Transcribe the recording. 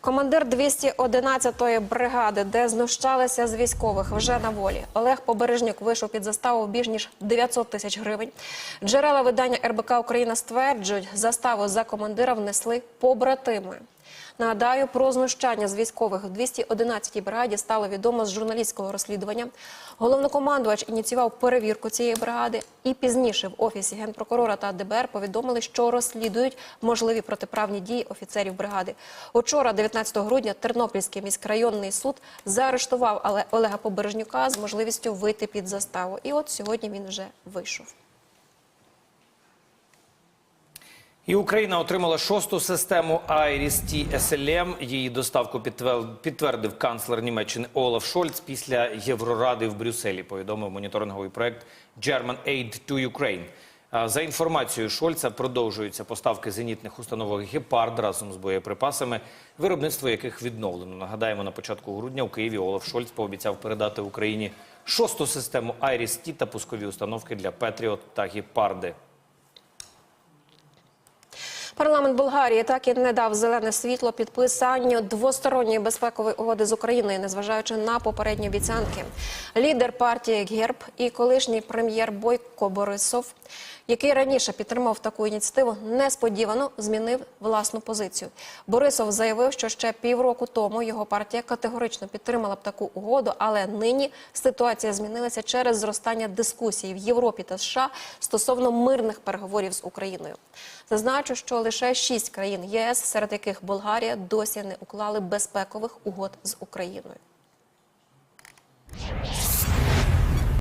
Командир 211-ї бригади, де знущалися з військових, вже на волі. Олег Побережнюк вийшов під заставу більш ніж 900 тисяч гривень. Джерела видання РБК Україна стверджують, заставу за командира внесли побратими. Нагадаю, про знущання з військових в 211-й бригаді стало відомо з журналістського розслідування. Головнокомандувач ініціював перевірку цієї бригади, і пізніше в офісі генпрокурора та ДБР повідомили, що розслідують можливі протиправні дії офіцерів бригади. Учора, 19 грудня, Тернопільський міськрайонний суд заарештував Олега Побережнюка з можливістю вийти під заставу. І от сьогодні він вже вийшов. І Україна отримала шосту систему IRIS-T SLM. Її доставку підтвердив канцлер Німеччини Олаф Шольц після Євроради в Брюсселі. Повідомив моніторинговий проект German Aid to Ukraine. За інформацією Шольца, продовжуються поставки зенітних установок «Гепард» разом з боєприпасами, виробництво яких відновлено. Нагадаємо, на початку грудня у Києві Олаф Шольц пообіцяв передати Україні шосту систему IRIS-T та пускові установки для «Петріот» та «Гепарди». Парламент Болгарії так і не дав зелене світло підписанню двосторонньої безпекової угоди з Україною, незважаючи на попередні обіцянки. Лідер партії ГЕРБ і колишній прем'єр Бойко Борисов, який раніше підтримав таку ініціативу, несподівано змінив власну позицію. Борисов заявив, що ще півроку тому його партія категорично підтримала б таку угоду, але нині ситуація змінилася через зростання дискусій в Європі та США стосовно мирних переговорів з Україною. Зазначу, що лише шість країн ЄС, серед яких Болгарія, досі не уклали безпекових угод з Україною.